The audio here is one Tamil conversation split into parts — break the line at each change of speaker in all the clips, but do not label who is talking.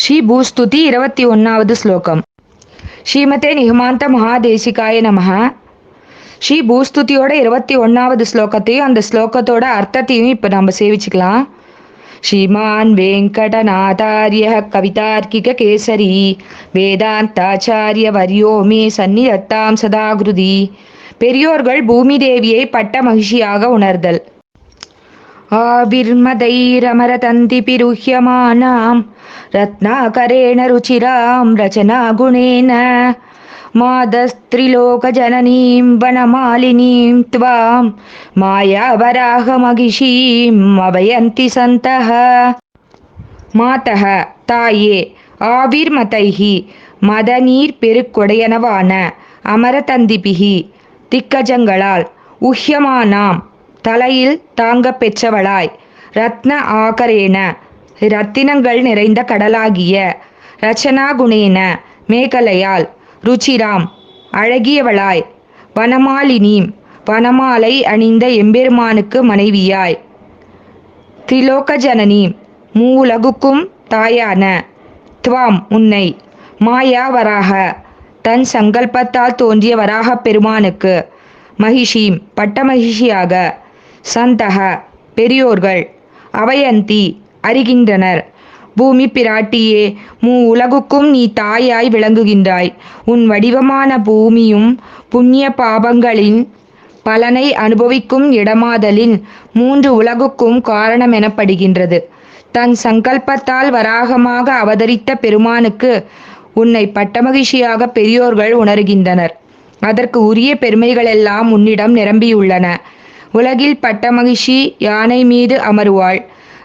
ஸ்ரீ பூஸ்துதி இருபத்தி ஒன்றாவது ஸ்லோகம். ஸ்ரீமதே நிகமாந்த மகாதேசிகாய நமஹ. ஸ்ரீ பூஸ்துதியோட இருபத்தி ஒன்றாவது ஸ்லோகத்தையும் அந்த ஸ்லோகத்தோட அர்த்தத்தையும் இப்போ நம்ம சேவிச்சுக்கலாம். ஸ்ரீமான் வெங்கடநாதாரிய கவிதார்க்கிக கேசரி வேதாந்தாச்சாரிய வரியோ மே சந்நிதத்தாம் சதாகிருதி. பெரியோர்கள் பூமி தேவியை பட்ட மகிழ்ச்சியாக உணர்தல். आविर्मदैरमरतन्तिपिरुह्यमानां रत्नाकरेण रुचिरां रचनागुणेन मादस्त्रिलोकजननीं वनमालिनीं त्वां மாயாவராகமகிஷீம் அபயந்தி சந்தः மாதக தாயே ஆவிர்மதைஹி மதநீர் பெருக்கொடையனவான அமரதந்திபிகி திக்கஜங்களால் உஹ்யமானாம் தலையில் தாங்கப் பெற்றவளாய். ரத்ன ஆகரேன. ரத்தினங்கள் நிறைந்த கடலாகிய ரச்சனாகுணேன மேகலையால். ருச்சிராம் அழகியவளாய். வனமாலினீம் வனமாலை அணிந்த எம்பெருமானுக்கு மனைவியாய். திலோக ஜனனீம் மூலகுக்கும் தாயான. துவாம் உன்னை. மாயா வராக. தன் சங்கல்பத்தால் தோன்றிய வராகப் பெருமானுக்கு. மகிஷீம் பட்டமகிஷியாக. சந்தக பெரியோர்கள் அவயந்தி அறிகின்றனர். பூமி பிராட்டியே மூ உலகுக்கும் நீ தாயாய் விளங்குகின்றாய். உன் வடிவமான பூமியும் புண்ணிய பாபங்களின் பலனை அனுபவிக்கும் இடமாதலின் மூன்று உலகுக்கும் காரணம் எனப்படுகின்றது தன் சங்கல்பத்தால் வராகமாக அவதரித்த பெருமானுக்கு உன்னை பட்டமகிழ்ச்சியாக பெரியோர்கள் உணர்கின்றனர். அதற்கு உரிய பெருமைகளெல்லாம் உன்னிடம் நிரம்பியுள்ளன. உலகில் பட்டமகிஷி யானை மீது அமருவாள்.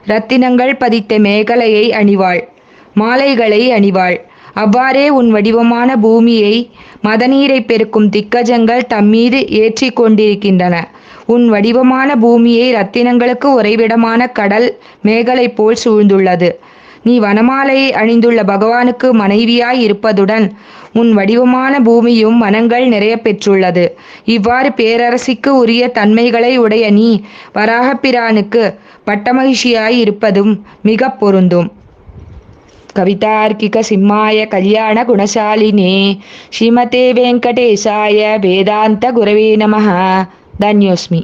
ரத்தினங்கள் பதித்த மேகலையை அணிவாள். மாலைகளை அணிவாள். அவ்வாறே உன் வடிவமான பூமியை மதநீரை பெருக்கும் திக்கஜங்கள் தம்மீது ஏற்றி கொண்டிருக்கின்றன. உன் வடிவமான பூமியை ரத்தினங்களுக்கு உறைவிடமான கடல் மேகலை போல் சூழ்ந்துள்ளது. நீ வனமாலையை அணிந்துள்ள பகவானுக்கு மனைவியாய் இருப்பதுடன் உன் வடிவமான பூமியும் வனங்கள் நிறைய பெற்றுள்ளது. இவ்வாறு பேரரசிக்கு உரிய தன்மைகளை உடைய நீ வராகப்பிரானுக்கு பட்டமகிழ்ச்சியாய் இருப்பதும் மிக பொருந்தும். கவிதார்க்கிக சிம்மாய கல்யாண குணசாலினே ஸ்ரீமதே வெங்கடேசாய வேதாந்த குரவே நமஹா. தன்யோஸ்மி.